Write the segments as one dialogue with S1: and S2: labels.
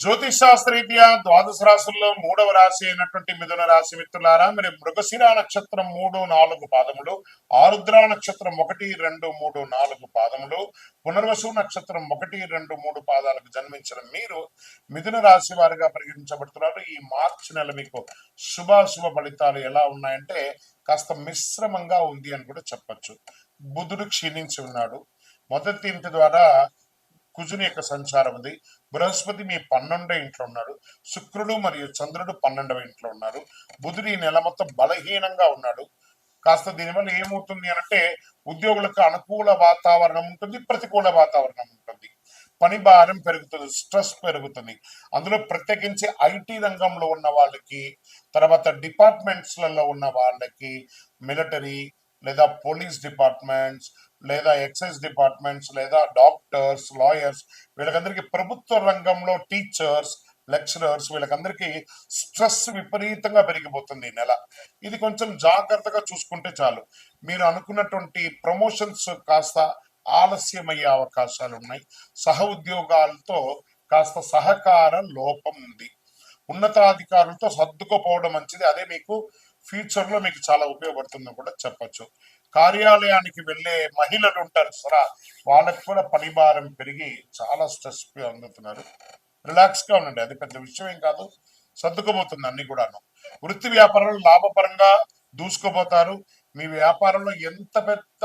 S1: జ్యోతిష్ శాస్త్రరీత్యా ద్వాదశ రాశుల్లో మూడవ రాశి అయినటువంటి మిథున రాశి మిత్రులారా మరి మృగశిర నక్షత్రం మూడు నాలుగు పాదములు ఆరుద్ర నక్షత్రం ఒకటి రెండు మూడు నాలుగు పాదములు పునర్వసు నక్షత్రం ఒకటి రెండు మూడు పాదాలకు జన్మించిన మీరు మిథున రాశి వారిగా పరిగణించబడుతున్నారు. ఈ మార్చి నెల మీకు శుభాశుభ ఫలితాలు ఎలా ఉన్నాయంటే కాస్త మిశ్రమంగా ఉంది అని కూడా చెప్పొచ్చు. బుధుడు క్షీణించి ఉన్నాడు. మొదటి ఇంటి ద్వారా కుజుని యొక్క సంచారం ఉంది. బృహస్పతి మీ పన్నెండో ఇంట్లో ఉన్నాడు శుక్రుడు మరియు చంద్రుడు పన్నెండవ ఇంట్లో ఉన్నారు. బుధుడు ఈ నెల మొత్తం బలహీనంగా ఉన్నాడు. కాస్త దీనివల్ల ఏమవుతుంది అంటే ఉద్యోగులకు అనుకూల వాతావరణం ఉంటుంది ప్రతికూల వాతావరణం ఉంటుంది. పని భారం పెరుగుతుంది స్ట్రెస్ పెరుగుతుంది. అందులో ప్రత్యేకించి ఐటీ రంగంలో ఉన్న వాళ్ళకి తర్వాత డిపార్ట్మెంట్స్లలో ఉన్న వాళ్ళకి మిలిటరీ లేదా పోలీస్ డిపార్ట్మెంట్స్ లేదా ఎక్సైజ్ డిపార్ట్మెంట్స్ లేదా డాక్టర్స్ లాయర్స్ వీళ్ళకందరికీ ప్రభుత్వ రంగంలో టీచర్స్ లెక్చరర్స్ వీళ్ళకందరికీ స్ట్రెస్ విపరీతంగా పెరిగిపోతుంది ఈ నెల. ఇది కొంచెం జాగ్రత్తగా చూసుకుంటే చాలు. మీరు అనుకున్నటువంటి ప్రమోషన్స్ కాస్త ఆలస్యమయ్యే అవకాశాలు ఉన్నాయి. సహ ఉద్యోగాలతో కాస్త సహకార లోపం ఉంది. ఉన్నతాధికారులతో సర్దుకుపోవడం మంచిది. అదే మీకు ఫ్యూచర్లో మీకు చాలా ఉపయోగపడుతుందని కూడా చెప్పొచ్చు. కార్యాలయానికి వెళ్ళే మహిళలు ఉంటారు సరా వాళ్ళకి కూడా పని భారం పెరిగి చాలా స్ట్రెస్ అందుతున్నారు. రిలాక్స్గా ఉండండి అది పెద్ద విషయం ఏం కాదు. సర్దుకుపోతుంది అన్ని కూడాను. వృత్తి వ్యాపారంలో లాభపరంగా దూసుకుపోతారు. మీ వ్యాపారంలో ఎంత పెద్ద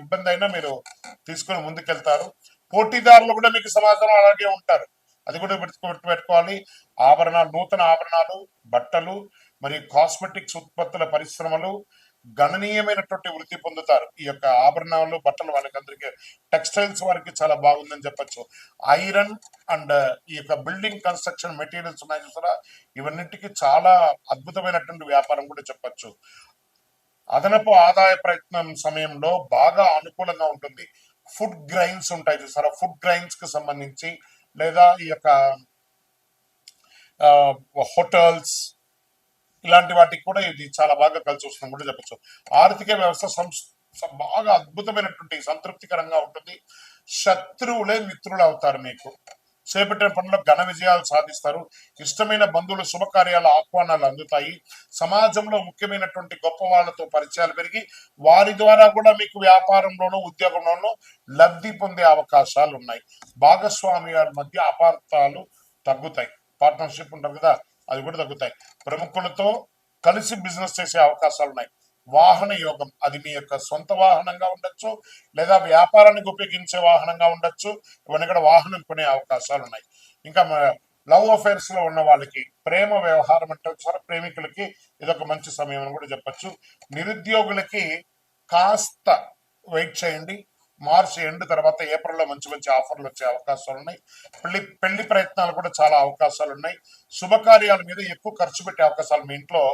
S1: ఇబ్బంది అయినా మీరు తీసుకొని ముందుకెళ్తారు. పోటీదారులు కూడా మీకు సమాధానం అలాగే ఉంటారు. అది కూడా పెట్టుకోవాలి ఆభరణాలు నూతన ఆభరణాలు బట్టలు మరియు కాస్మెటిక్స్ ఉత్పత్తుల పరిశ్రమలు గణనీయమైనటువంటి వృద్ధి పొందుతారు. ఈ యొక్క ఆభరణాలు బట్టలు వాళ్ళకందరికీ టెక్స్టైల్స్ వారికి చాలా బాగుందని చెప్పచ్చు. ఐరన్ అండ్ ఈ యొక్క బిల్డింగ్ కన్స్ట్రక్షన్ మెటీరియల్స్ ఉన్నాయి చూసారా? ఇవన్నిటికీ చాలా అద్భుతమైనటువంటి వ్యాపారం కూడా చెప్పచ్చు. అదనపు ఆదాయ ప్రయత్నం సమయంలో బాగా అనుకూలంగా ఉంటుంది. ఫుడ్ గ్రైన్స్ ఉంటాయి చూసారా? ఫుడ్ గ్రైన్స్కి సంబంధించి లేదా ఈ యొక్క హోటల్స్ ఇలాంటి వాటికి కూడా ఇది చాలా బాగా కలిసి వస్తుందని కూడా చెప్పచ్చు. ఆర్థిక వ్యవస్థ సంస్ బాగా అద్భుతమైనటువంటి సంతృప్తికరంగా ఉంటుంది. శత్రువులే మిత్రులు అవుతారు మీకు. చేపట్టిన పనుల్లో ఘన విజయాలు సాధిస్తారు. ఇష్టమైన బంధువులు శుభకార్యాల ఆహ్వానాలు అందుతాయి. సమాజంలో ముఖ్యమైనటువంటి గొప్ప వాళ్ళతో పరిచయాలు పెరిగి వారి ద్వారా కూడా మీకు వ్యాపారంలోనూ ఉద్యోగంలోనూ లబ్ధి పొందే అవకాశాలు ఉన్నాయి భాగస్వామ్యాల మధ్య అపార్థాలు తగ్గుతాయి. పార్ట్నర్షిప్ ఉంటారు కదా అది కూడా తగ్గుతాయి. ప్రముఖులతో కలిసి బిజినెస్ చేసే అవకాశాలు ఉన్నాయి. వాహన యోగం అది మీ యొక్క సొంత వాహనంగా ఉండొచ్చు లేదా వ్యాపారానికి ఉపయోగించే వాహనంగా ఉండొచ్చు ఇవన్నీ కూడా వాహనం కొనే అవకాశాలు ఉన్నాయి. ఇంకా లవ్ అఫైర్స్లో ఉన్న వాళ్ళకి ప్రేమ వ్యవహారం అంటే ఒకసారి ప్రేమికులకి ఇదొక మంచి సమయం అని కూడా చెప్పొచ్చు. నిరుద్యోగులకి కాస్త వెయిట్ చేయండి. మార్చి ఎండ్ తర్వాత ఏప్రిల్లో మంచి మంచి ఆఫర్లు వచ్చే అవకాశాలు ఉన్నాయి. పెళ్ళి పెళ్ళి ప్రయత్నాలు కూడా చాలా అవకాశాలు ఉన్నాయి. శుభకార్యాల మీద ఎక్కువ ఖర్చు పెట్టే అవకాశాలు మీ ఇంట్లో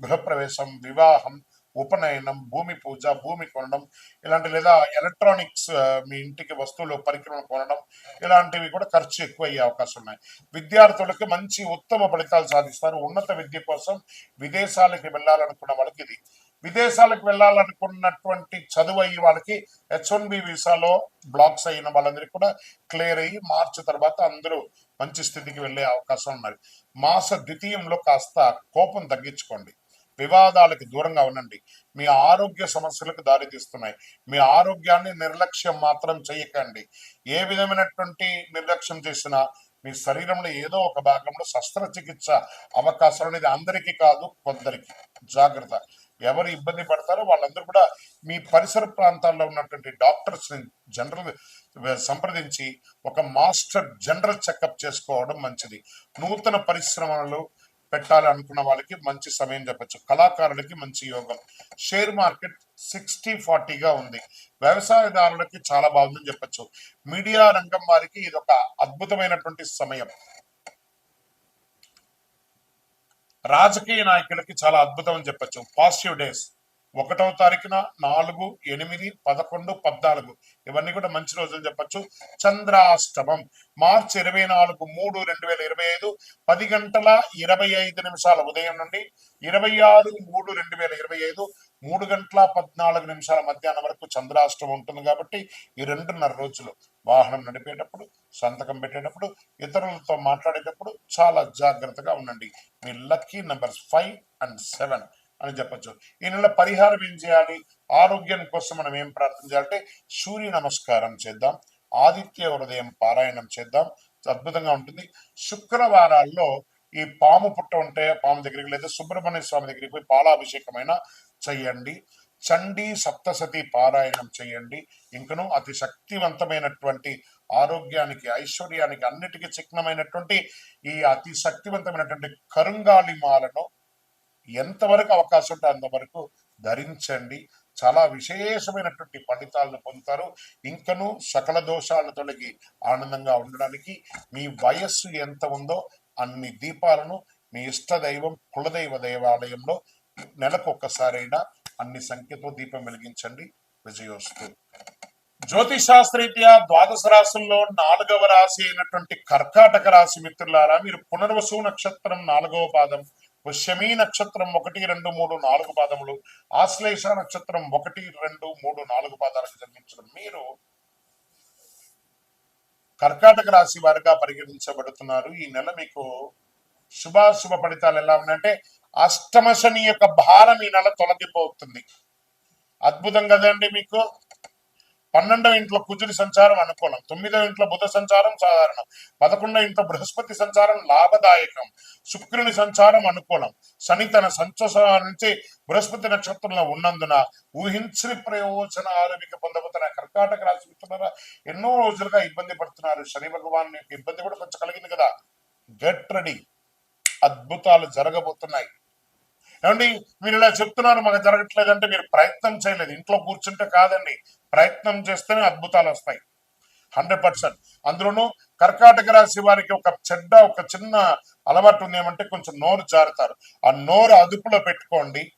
S1: గృహప్రవేశం వివాహం ఉపనయనం భూమి పూజ భూమి కొనడం ఇలాంటి లేదా ఎలక్ట్రానిక్స్ మీ ఇంటికి వస్తువులు పరికరాలు కొనడం ఇలాంటివి కూడా ఖర్చు ఎక్కువ అయ్యే అవకాశం ఉన్నాయి. విద్యార్థులకు మంచి ఉత్తమ ఫలితాలు సాధిస్తారు. ఉన్నత విద్య కోసం విదేశాలకి వెళ్ళాలనుకున్న వాళ్ళకి ఇది విదేశాలకు వెళ్ళాలనుకున్నటువంటి చదువు అయ్యి వాళ్ళకి హెచ్ వన్ బి వీసాలో బ్లాక్స్ అయిన వాళ్ళందరికీ కూడా క్లియర్ అయ్యి మార్చి తర్వాత అందరూ మంచి స్థితికి వెళ్ళే అవకాశం ఉన్నది. మాస ద్వితీయంలో కాస్త కోపం తగ్గించుకోండి. వివాదాలకు దూరంగా ఉండండి. మీ ఆరోగ్య సమస్యలకు దారితీస్తున్నాయి మీ ఆరోగ్యాన్ని నిర్లక్ష్యం మాత్రం చేయకండి. ఏ విధమైనటువంటి నిర్లక్ష్యం చేసినా మీ శరీరంలో ఏదో ఒక భాగంలో శస్త్రచికిత్స అవకాశం అనేది అందరికీ కాదు కొందరికి. జాగ్రత్త. ఎవరు ఇబ్బంది పడతారో వాళ్ళందరూ కూడా మీ పరిసర ప్రాంతాల్లో ఉన్నటువంటి డాక్టర్స్ని జనరల్ సంప్రదించి ఒక మాస్టర్ జనరల్ చెకప్ చేసుకోవడం మంచిది. నూతన పరిశ్రమలు పెట్టాలి అనుకున్న వాళ్ళకి మంచి సమయం చెప్పచ్చు. కళాకారులకి మంచి యోగం. షేర్ మార్కెట్ సిక్స్టీ ఫార్టీగా ఉంది. వ్యవసాయదారులకి చాలా బాగుందని చెప్పచ్చు. మీడియా రంగం వారికి ఇది ఒక అద్భుతమైనటువంటి సమయం. రాజకీయ నాయకులకి చాలా అద్భుతం అని చెప్పొచ్చు. పాజిటివ్ డేస్ ఒకటవ తారీఖున నాలుగు ఎనిమిది పదకొండు పద్నాలుగు. ఇవన్నీ కూడా మంచి రోజులు చెప్పొచ్చు. చంద్రాష్టమం. మార్చి ఇరవై నాలుగు మూడు రెండు వేల ఇరవై ఐదు. పది గంటల ఇరవై ఐదు నిమిషాల ఉదయం నుండి ఇరవై ఆరు మూడు రెండు వేల ఇరవై ఐదు. మూడు గంటల పద్నాలుగు నిమిషాల మధ్యాహ్నం వరకు చంద్రాష్టం ఉంటుంది కాబట్టి ఈ రెండున్నర రోజులు వాహనం నడిపేటప్పుడు సంతకం పెట్టేటప్పుడు ఇతరులతో మాట్లాడేటప్పుడు చాలా జాగ్రత్తగా ఉండండి. మీ lucky numbers five and seven అని చెప్పొచ్చు. ఈ నెల పరిహారం ఏం చేయాలి? ఆరోగ్యం కోసం మనం ఏం ప్రార్థన చేయాలంటే సూర్య నమస్కారం చేద్దాం ఆదిత్య హృదయం పారాయణం చేద్దాం. అద్భుతంగా ఉంటుంది. శుక్రవారాల్లో ఈ పాము పుట్ట ఉంటే పాము దగ్గరికి లేదా సుబ్రహ్మణ్య స్వామి దగ్గరికి పోయి పాలాభిషేకమైన చేయండి. చండీ సప్తసతి పారాయణం చేయండి. ఇంకను అతి శక్తివంతమైనటువంటి ఆరోగ్యానికి ఐశ్వర్యానికి అన్నిటికీ చిహ్నమైనటువంటి ఈ అతి శక్తివంతమైనటువంటి కరుంగాలి మాలను ఎంతవరకు అవకాశం ఉంటే అంతవరకు ధరించండి. చాలా విశేషమైనటువంటి ఫలితాలను పొందుతారు. ఇంకను సకల దోషాలను తొలగి ఆనందంగా ఉండడానికి మీ వయస్సు ఎంత ఉందో అన్ని దీపాలను మీ ఇష్ట దైవం కులదైవ దేవాలయంలో నెలకు ఒక్కసారైనా అన్ని సంఖ్యతో దీపం వెలిగించండి. విజయోస్తు జ్యోతిశాస్త్రీత్యా ద్వాదశ రాశుల్లో నాలుగవ రాశి అయినటువంటి కర్కాటక రాశి మిత్రులారా మీరు పునర్వసు నక్షత్రం నాలుగవ పాదం పుష్యమీ నక్షత్రం ఒకటి రెండు మూడు నాలుగు పాదములు ఆశ్లేష నక్షత్రం ఒకటి రెండు మూడు నాలుగు పాదాలకు జన్మించడం. మీరు కర్కాటక రాశి వారిగా పరిగణించబడుతున్నారు. ఈ నెల మీకు శుభాశుభ ఫలితాలు ఎలా ఉన్నాయంటే అష్టమ శని యొక్క భారం ఈ నెల తొలగిపోతుంది. అద్భుతం కదండి మీకు? పన్నెండవ ఇంట్లో కుజుడి సంచారం అనుకూలం తొమ్మిదవ ఇంట్లో బుధ సంచారం సాధారణం పదకొండవ ఇంట్లో బృహస్పతి సంచారం లాభదాయకం శుక్రుని సంచారం అనుకూలం. శని తన సంచోషాల నుంచి బృహస్పతి నక్షత్రంలో ఉన్నందున ఊహించని ప్రయోజనాలు మీకు పొందబోతున్న కర్కాటక రాశి మిత్రులారా ఎన్నో రోజులుగా ఇబ్బంది పడుతున్నారు. శని భగవాన్ యొక్క ఇబ్బంది కూడా కొంచెం కలిగింది కదా. Get ready. అద్భుతాలు జరగబోతున్నాయి. ఏమండి? మీరు ఇలా చెప్తున్నారు మాకు జరగట్లేదు అంటే మీరు ప్రయత్నం చేయలేదు. ఇంట్లో కూర్చుంటే కాదండి. ప్రయత్నం చేస్తేనే అద్భుతాలు వస్తాయి. Hundred percent. అందులోనూ కర్కాటక రాశి వారికి ఒక చెడ్డ ఒక చిన్న అలవాటు ఉంది. ఏమంటే కొంచెం నోరు జారుతారు. ఆ నోరు అదుపులో పెట్టుకోండి.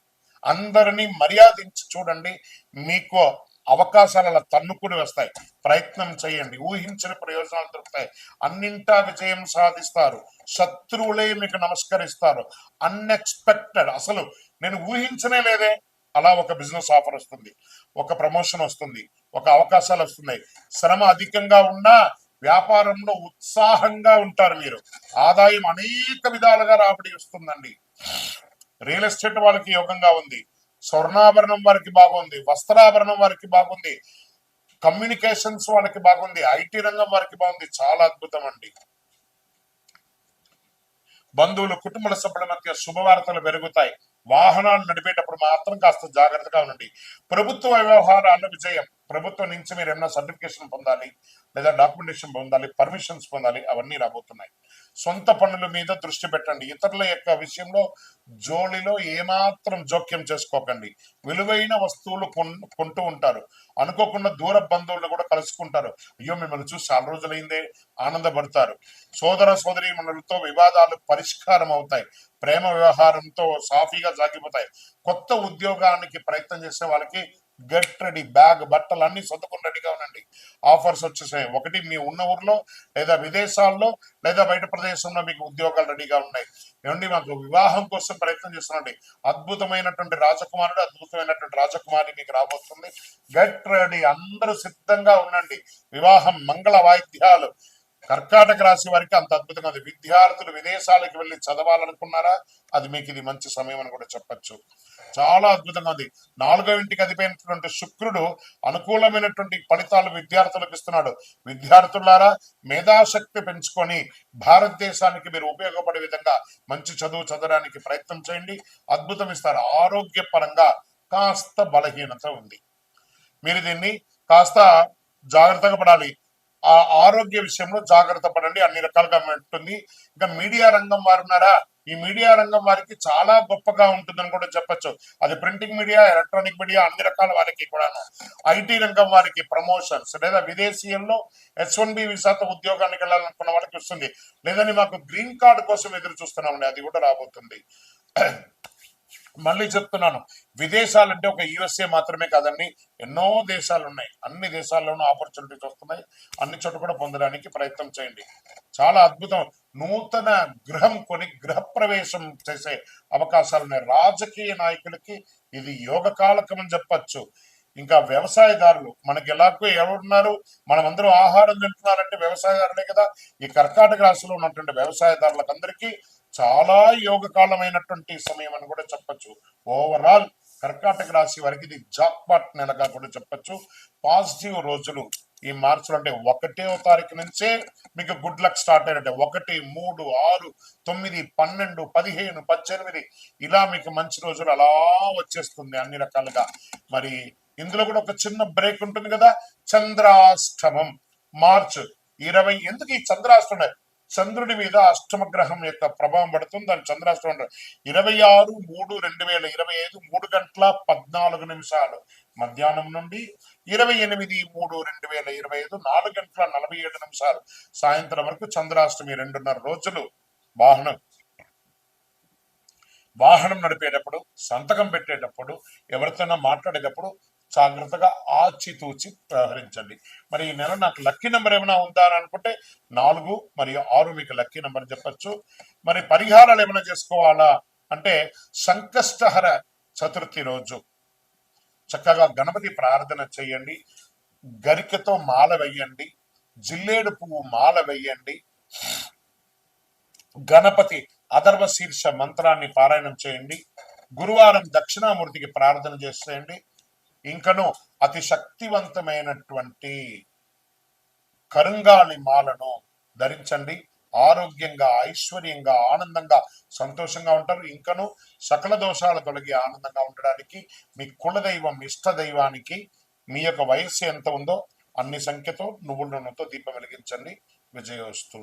S1: అందరినీ మర్యాదించి చూడండి. మీకు అవకాశాలు అలా తన్నుకుని వస్తాయి. ప్రయత్నం చేయండి. ఊహించిన ప్రయోజనాలు దొరుకుతాయి. అన్నింటా విజయం సాధిస్తారు. శత్రువులే మీకు నమస్కరిస్తారు. అన్ఎక్స్పెక్టెడ్ అసలు నేను ఊహించనే లేదే. అలా ఒక బిజినెస్ ఆఫర్ వస్తుంది. ఒక ప్రమోషన్ వస్తుంది. ఒక అవకాశాలు వస్తున్నాయి. శ్రమ అధికంగా ఉన్నా వ్యాపారంలో ఉత్సాహంగా ఉంటారు మీరు. ఆదాయం అనేక విధాలుగా రాబడి వస్తుందండి. రియల్ ఎస్టేట్ వాళ్ళకి యోగంగా ఉంది. స్వర్ణాభరణం వారికి బాగుంది వస్త్రాభరణం వారికి బాగుంది కమ్యూనికేషన్స్ వాళ్ళకి బాగుంది ఐటీ రంగం వారికి బాగుంది. చాలా అద్భుతం అండి బంధువులు కుటుంబ సభ్యుల మధ్య శుభవార్తలు పెరుగుతాయి. వాహనాలు నడిపేటప్పుడు మాత్రం కాస్త జాగ్రత్తగా ఉండండి. ప్రభుత్వ వ్యవహారాల విజయం. ప్రభుత్వం నుంచి మీరు ఏమైనా సర్టిఫికేషన్ పొందాలి లేదా డాక్యుమెంటేషన్ పొందాలి పర్మిషన్స్ పొందాలి అవన్నీ రాబోతున్నాయి. సొంత పనుల మీద దృష్టి పెట్టండి. ఇతరుల యొక్క విషయంలో జోలిలో ఏమాత్రం జోక్యం చేసుకోకండి. విలువైన వస్తువులు కొన్- కొంటూ ఉంటారు. అనుకోకుండా దూర బంధువులను కూడా కలుసుకుంటారు. అయ్యో మిమ్మల్ని చూసి చాలా రోజులైందే ఆనందపడతారు. సోదర సోదరి మనులతో వివాదాలు పరిష్కారం అవుతాయి. ప్రేమ వ్యవహారంతో సాఫీగా సాగిపోతాయి. కొత్త ఉద్యోగానికి ప్రయత్నం చేసే వాళ్ళకి గెట్ రెడీ బ్యాగ్ బట్టలు అన్ని సొంతకుని రెడీగా ఉండండి. ఆఫర్స్ వచ్చేసాయి. ఒకటి మీ ఉన్న ఊర్లో లేదా విదేశాల్లో లేదా బయట ప్రదేశంలో మీకు ఉద్యోగాలు రెడీగా ఉన్నాయి. ఏమండి మాకు వివాహం కోసం ప్రయత్నం చేస్తున్నాండి అద్భుతమైనటువంటి రాజకుమారుడు అద్భుతమైనటువంటి రాజకుమారి మీకు రాబోతుంది. గెట్ రెడీ అందరూ సిద్ధంగా ఉండండి. వివాహం మంగళ వాయిద్యాలు కర్కాటక రాశి వారికి అంత అద్భుతంగా ఉంది. విద్యార్థులు విదేశాలకు వెళ్ళి చదవాలనుకున్నారా? అది మీకు ఇది మంచి సమయం అని కూడా చెప్పచ్చు. చాలా అద్భుతంగా ఉంది. నాలుగో ఇంటికి అధిపైనటువంటి శుక్రుడు అనుకూలమైనటువంటి ఫలితాలు విద్యార్థులకు ఇస్తున్నాడు. విద్యార్థులారా మేధాశక్తి పెంచుకొని భారతదేశానికి మీరు ఉపయోగపడే విధంగా మంచి చదువు చదవడానికి ప్రయత్నం చేయండి. అద్భుతం ఇస్తారు. ఆరోగ్యపరంగా కాస్త బలహీనత ఉంది. మీరు దీన్ని కాస్త జాగ్రత్తగా పడాలి. ఆ ఆరోగ్య విషయంలో జాగ్రత్త పడండి. అన్ని రకాలుగా ఉంటుంది. ఇంకా మీడియా రంగం వారు ఉన్నారా? ఈ మీడియా రంగం వారికి చాలా గొప్పగా ఉంటుందని కూడా చెప్పచ్చు. అది ప్రింటింగ్ మీడియా ఎలక్ట్రానిక్ మీడియా అన్ని రకాల వారికి కూడాను. ఐటీ రంగం వారికి ప్రమోషన్స్ లేదా విదేశీయంలో ఎస్ వన్ బి విసాతో ఉద్యోగానికి వెళ్ళాలనుకున్న వాళ్ళకి వస్తుంది. లేదని మాకు గ్రీన్ కార్డు కోసం ఎదురు చూస్తున్నామండి. అది కూడా రాబోతుంది. మళ్ళీ చెప్తున్నాను. విదేశాలంటే ఒక యుఎస్ఏ మాత్రమే కాదండి ఎన్నో దేశాలు ఉన్నాయి అన్ని దేశాల్లోనూ ఆపర్చునిటీస్ వస్తున్నాయి. అన్ని చోట కూడా పొందడానికి ప్రయత్నం చేయండి. చాలా అద్భుతం. నూతన గృహం కొని గృహ ప్రవేశం చేసే అవకాశాలు ఉన్నాయి. రాజకీయ నాయకులకి ఇది యోగకాలకం అని చెప్పచ్చు. ఇంకా వ్యవసాయదారులు మనకి ఎలాగో ఎవరున్నారు? మనమందరూ ఆహారం తింటున్నారంటే వ్యవసాయదారులే కదా. ఈ కర్కాటక రాశిలో ఉన్నటువంటి వ్యవసాయదారులకు అందరికీ చాలా యోగకాలమైనటువంటి సమయం అని కూడా చెప్పొచ్చు. ఓవరాల్ కర్కాటక రాశి వారికి ఇది జాక్పాట్ నెలగా కూడా చెప్పొచ్చు. పాజిటివ్ రోజులు ఈ మార్చిలో అంటే ఒకటో తారీఖు నుంచే మీకు గుడ్ లక్ స్టార్ట్ అయినట్టే. ఒకటి మూడు ఆరు తొమ్మిది పన్నెండు పదిహేను పద్దెనిమిది ఇలా మీకు మంచి రోజులు అలా వచ్చేస్తుంది అన్ని రకాలుగా. మరి ఇందులో కూడా ఒక చిన్న బ్రేక్ ఉంటుంది కదా. చంద్రాష్టమం. మార్చ్ ఇరవై. ఎందుకు ఈ చంద్రాష్టమం? చంద్రుడి మీద అష్టమ గ్రహం యొక్క ప్రభావం పడుతుంది. దాని చంద్రాష్టమం ఇరవై ఆరు మూడు రెండు వేల ఇరవై ఐదు మూడు గంటల పద్నాలుగు నిమిషాలు. మధ్యాహ్నం నుండి ఇరవై ఎనిమిది మూడు రెండు వేల ఇరవై ఐదు నాలుగు గంటల నలభై ఏడు నిమిషాలు. సాయంత్రం వరకు చంద్రాష్టమి రెండున్నర రోజులు వాహనం. వాహనం నడిపేటప్పుడు సంతకం పెట్టేటప్పుడు ఎవరితోనైనా మాట్లాడేటప్పుడు జాగ్రత్తగా ఆచితూచి వ్యవహరించండి మరి ఈ నెల నాకు లక్కీ నెంబర్ ఏమైనా ఉందా అని అనుకుంటే నాలుగు మరియు ఆరు మీకు లక్కీ నెంబర్ చెప్పచ్చు. మరి పరిహారాలు ఏమైనా చేసుకోవాలా అంటే సంకష్టహర చతుర్థి రోజు. చక్కగా గణపతి ప్రార్థన చేయండి. గరికతో మాల వేయండి. జిల్లేడు పువ్వు మాల వేయండి. గణపతి అధర్వ శీర్ష మంత్రాన్ని పారాయణం చేయండి. గురువారం దక్షిణామూర్తికి ప్రార్థన చేసేయండి. ఇంకను అతి శక్తివంతమైనటువంటి కరుంగాలి మాలను ధరించండి. ఆరోగ్యంగా ఐశ్వర్యంగా ఆనందంగా సంతోషంగా ఉంటారు. ఇంకను సకల దోషాలు తొలగి ఆనందంగా ఉండడానికి మీ కులదైవం ఇష్ట దైవానికి మీ యొక్క వయస్సు ఎంత ఉందో అన్ని సంఖ్యతో నువ్వుల నూనెతో దీపం వెలిగించండి. విజయోస్తు.